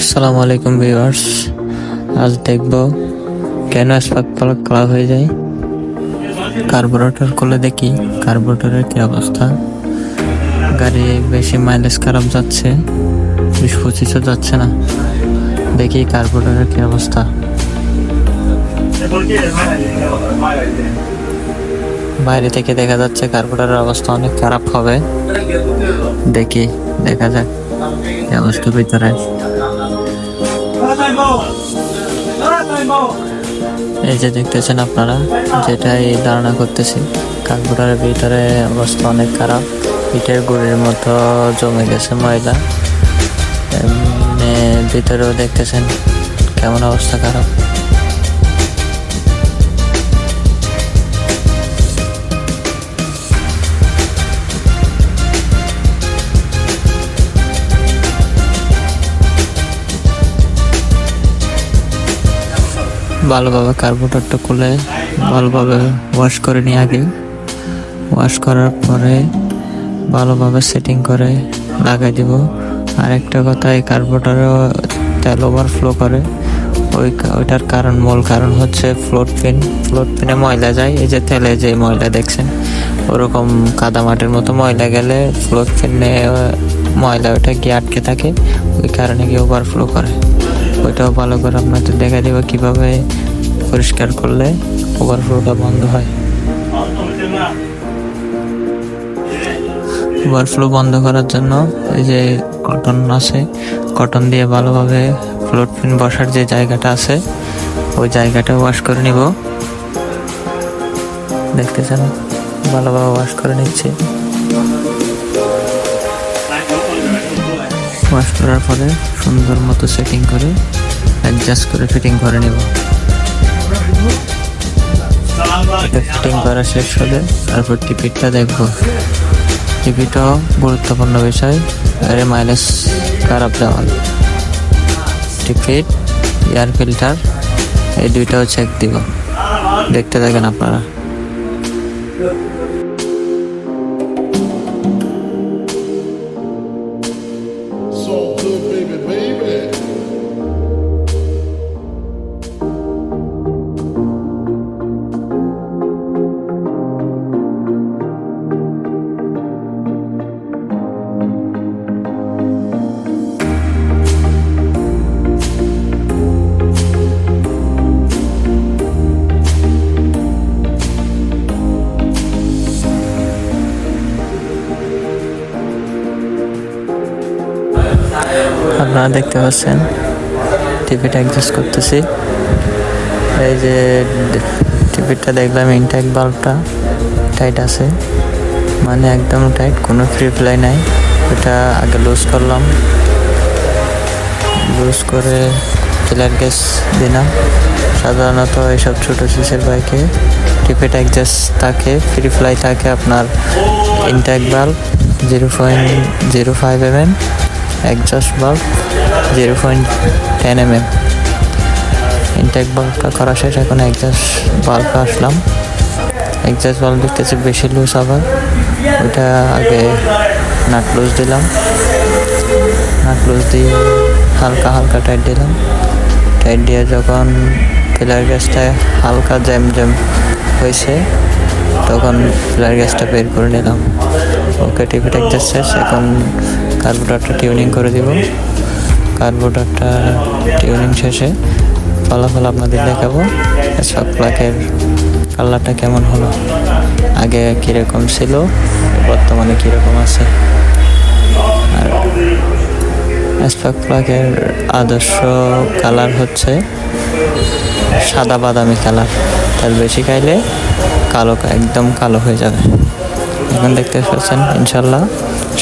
আসসালামু আলাইকুম ভিউয়ার্স। আজ দেখব কেন স্পার্ক প্লাগ খারাপ হয়ে যায়। কার্বোরেটর খুলে দেখি, কার্বোরেটরের কি অবস্থা। গাড়ি বেশি মাইলেজ খারাপ যাচ্ছে, বিশ পঁচিশও যাচ্ছে না। দেখি কার্বোরেটরের কি অবস্থা। বাইরে থেকে দেখা যাচ্ছে কার্বোরেটরের অবস্থা অনেক খারাপ হবে। দেখি, দেখা যাক। অবস্থা ভিতরে এই যে দেখতেছেন আপনারা, যেটাই ধারণা করতেছি কাকগুড়ার ভিতরে অবস্থা অনেক খারাপ। পিঠের গুড়ির মতো জমে গেছে ময়লা। ভিতরেও দেখতেছেন কেমন অবস্থা খারাপ। ভালোভাবে কার্বোরেটরটা খুলে ভালোভাবে ওয়াশ করে নিই আগে। ওয়াশ করার পরে ভালোভাবে সেটিং করে লাগাই দিব। আর একটা কথা, এই কার্বোরেটরে তেল ওভারফ্লো করে। ওই ওইটার কারণ, মূল কারণ হচ্ছে ফ্লোট পিন ফ্লোট পিনে ময়লা যায়, এই যে তেলে যে ময়লা দেখছেন, ওরকম কাদা মাটির মতো ময়লা গেলে ফ্লোট পিনে ময়লা ওটা গিয়ে আটকে থাকে, ওই কারণে গিয়ে ওভারফ্লো করে। ওইটাও ভালো করে আপনাদের দেখা দেবো কীভাবে পরিষ্কার করলে ওভারফ্লোটা বন্ধ হয়। ওভারফ্লো বন্ধ করার জন্য এই যে কটন আছে কটন দিয়ে ভালোভাবে ফ্লোট পিন বসার যে জায়গাটা আছে, ওই জায়গাটা ওয়াশ করে নিব। দেখতেছেন? ভালোভাবে ওয়াশ করে নিচ্ছি। ওয়াশ করার পরে সুন্দর মতো সেটিং করে অ্যাডজাস্ট করে ফিটিং করে নিব। এটা ফিটিং করা শেষ হলে তারপর টিকিটটা দেখব। টিকিটও গুরুত্বপূর্ণ বিষয়, আরে মাইলেজ খারাপ দেওয়া টিকিট এয়ার ফিল্টার এই দুইটাও চেক দিব। দেখতে থাকেন আপনারা। আপনারা দেখতে পাচ্ছেন, টিভিটা অ্যাডজাস্ট করতেছি। এই যে টিভিটা দেখলাম ইনটেক বাল্বটা টাইট আছে। মানে একদম টাইট কোনো ফ্রি ফ্লাই নাই। এটা আগে লুজ করলাম। লুজ করে কিলার গ্যাস দিলাম। সাধারণত এইসব ছোটো সিসের বাইকে টিপেট অ্যাডজাস্ট থাকে ফ্রি ফ্লাই থাকে আপনার intact bulb zero point zero five M M exhaust bulb zero point ten M M intact বাল্বটা করা শেষ, এখন এক্সস্ট বাল্বে আসলাম। এক্সস্ট বাল্ব দেখতেছি বেশি লুজ আবার। ওইটা আগে নাট লুজ দিলাম। নাট লুজ দিয়ে হালকা হালকা টাইট দিলাম। টাইট দিয়ে যখন পিলার গ্যাসটা হালকা জ্যাম জ্যাম হয়েছে, তখন পিলার গ্যাসটা বের করে নিলাম। ওকে টিভি টেকচার শেষ, এখন কার্বোরেটরটা টিউনিং করে দিব। কার্বোরেটরটা টিউনিং শেষে ফলাফল আপনাদের দেখাবো। সব প্লাকের কালারটা কেমন হলো? আগে কীরকম ছিল, বর্তমানে কীরকম আছে? আর স্পার্ক প্লাগের আদর্শ কালার হচ্ছে সাদা বাদামি কালার। তার বেশি খাইলে কালো, একদম কালো হয়ে যাবে। এখন দেখতে পাচ্ছেন ইনশাল্লাহ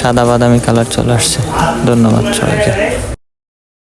সাদা বাদামি কালার চলে আসছে। ধন্যবাদ সবাইকে।